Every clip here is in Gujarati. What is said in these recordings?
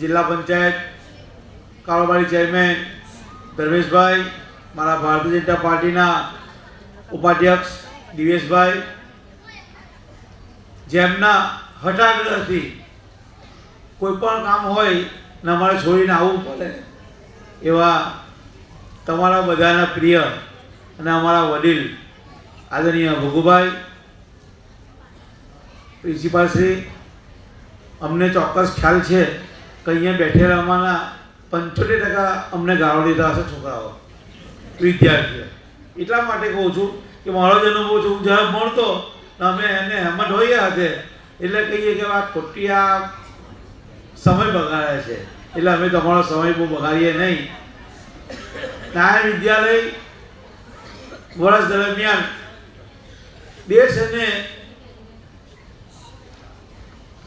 જિલ્લા પંચાયત કારોબારી ચેરમેન ધર્મેશભાઈ, મારા ભારતીય જનતા પાર્ટીના ઉપાધ્યક્ષ દિવેશભાઈ, જેમના હટાગ્રહથી કોઈ પણ કામ હોય, ને અમારે છોડીને આવવું પડે, એવા તમારા બધાના પ્રિય અને અમારા વડીલ આદરણીય ભગુભાઈ, પ્રિન્સિપાલ શ્રી, અમને ચોક્કસ ખ્યાલ છે કે અહીંયા બેઠેલા અમારા પંચોતેર ટકા અમને ગાળો દીધા હશે છોકરાઓ, વિદ્યાર્થીઓ. એટલા માટે કહું છું કે મારો જ અનુભવ છે, હું જ્યારે ભણતો અમે એને હેમત હોઈએ હશે એટલે કહીએ કે આ ખોટી આ સમય બગાડે છે. એટલે અમે તમારો સમય બહુ બગાડીએ નહીં. નાયણ વિદ્યાલય વર્ષ દરમિયાન દેશ અને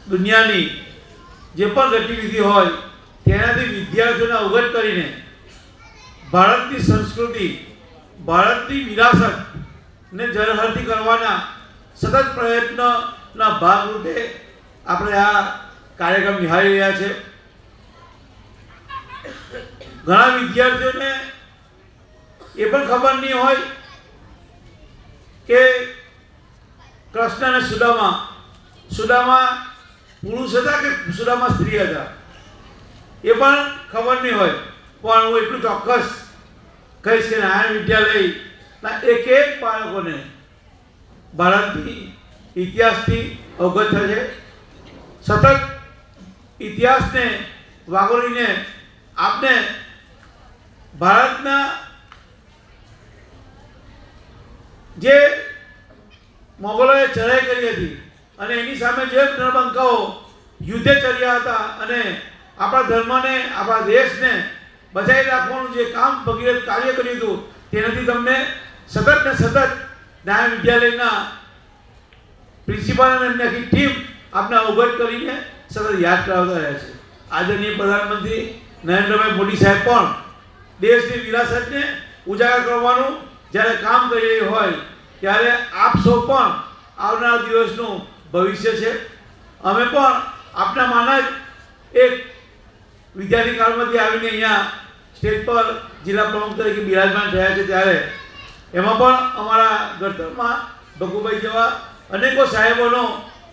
દુનિયાની જે પણ ગતિવિધિ હોય, તેનાથી વિદ્યાર્થીઓને અવગત કરીને ભારતની સંસ્કૃતિ, ભારતની વિરાસત ને જળહળતી કરવાના સતત પ્રયત્નના ભાગરૂપે આપણે આ કાર્યક્રમ નિહાળી રહ્યા છે. ઘણા વિદ્યાર્થીઓને એ પણ ખબર નહીં હોય કે કૃષ્ણ અને સુદામા સુદામા પુરુષ હતા કે સુદામા સ્ત્રી હતા? એ પણ ખબર નહીં હોય. પણ હું એટલું ચોક્કસ કહીશ કે નારાયણ વિદ્યાલયના એક એક બાળકોને ભારતની ઇતિહાસથી અવગત થશે સતત ઇતિહાસને વાગોળીને આપને ભારતના જે મોગલોએ ચઢાઈ કરી હતી અને એની સામે જે નરબંકાઓ યુદ્ધે ચડ્યા હતા અને આપણા ધર્મને, આપણા દેશને બચાવી રાખવાનું જે કામ ભગીરથ કાર્ય કર્યું હતું, તેનાથી તમને સતત ને સતત ન્યાય વિદ્યાલયના પ્રિન્સિપાલ અને એમની આખી ટીમ આપને અવગત કરીને સતત યાદ કરાવતા રહે છે. આદરણીય પ્રધાનમંત્રી નરેન્દ્રભાઈ મોદી સાહેબ પણ દેશની વિરાસતને ઉજાગર કરવાનું જ્યારે કામ કરી રહી હોય, ત્યારે આપ સૌ પણ આવનાર દિવસનું ભવિષ્ય છે. અમે પણ આપના માના જ એક વિદ્યાર્થી કાળમાંથી આવીને અહીંયા સ્ટેજ પર જિલ્લા પ્રમુખ તરીકે બિરાજમાન થયા છે ત્યારે એમાં પણ અમારા ઘડતરમાં ભગુભાઈ જેવા અનેકો સાહેબોનો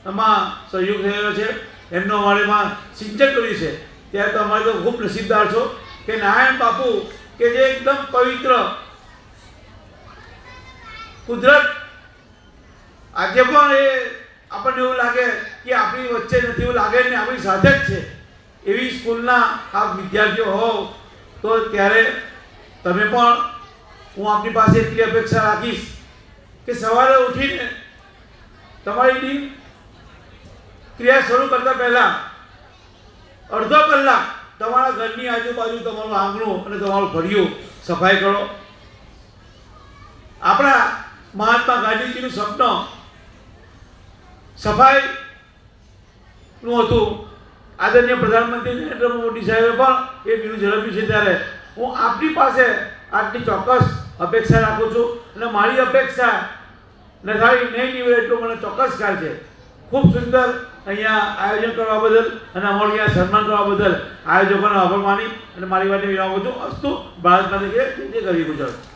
એમાં સહયોગ થયેલો છે. એમનો અમારેમાં સિંચન કર્યું છે. ત્યારે તો અમારે તો ખૂબ નસીબદાર છો કે નારાયણ બાપુ કે જે એકદમ પવિત્ર કુદરત, આજે પણ એ આપણને એવું લાગે કે આપણી વચ્ચે નથી, એવું લાગે ને આપણી સાથે જ છે. એવી સ્કૂલના આપ વિદ્યાર્થીઓ હોવ, તો ત્યારે તમે પણ હું આપની પાસે એટલી અપેક્ષા રાખીશ કે સવારે ઉઠીને તમારી દિન ક્રિયા શરૂ કરતા પહેલાં અડધો કલાક તમારા ઘરની આજુબાજુ તમારું આંગણું અને તમારું ફળિયું સફાઈ કરો. આપણા મહાત્મા ગાંધીજીનું સપનું સફાઈનું હતું. આદરણીય પ્રધાનમંત્રી નરેન્દ્ર મોદી સાહેબે પણ એ બિલ ઝડપ્યું છે ત્યારે. હું આપની પાસે આટલી ચોક્કસ અપેક્ષા રાખું છું અને મારી અપેક્ષા નથાળી નહીં નીવડે એટલું મને ચોક્કસ ખ્યાલ છે. ખૂબ સુંદર અહીંયા આયોજન કરવા બદલ અને અમારું અહીંયા સન્માન કરવા બદલ આયોજકોનો આભાર માની અને મારી વાતને વિરામ છું. અસ્તુ, ભારત માટે કે જય. જય ગુજરાત.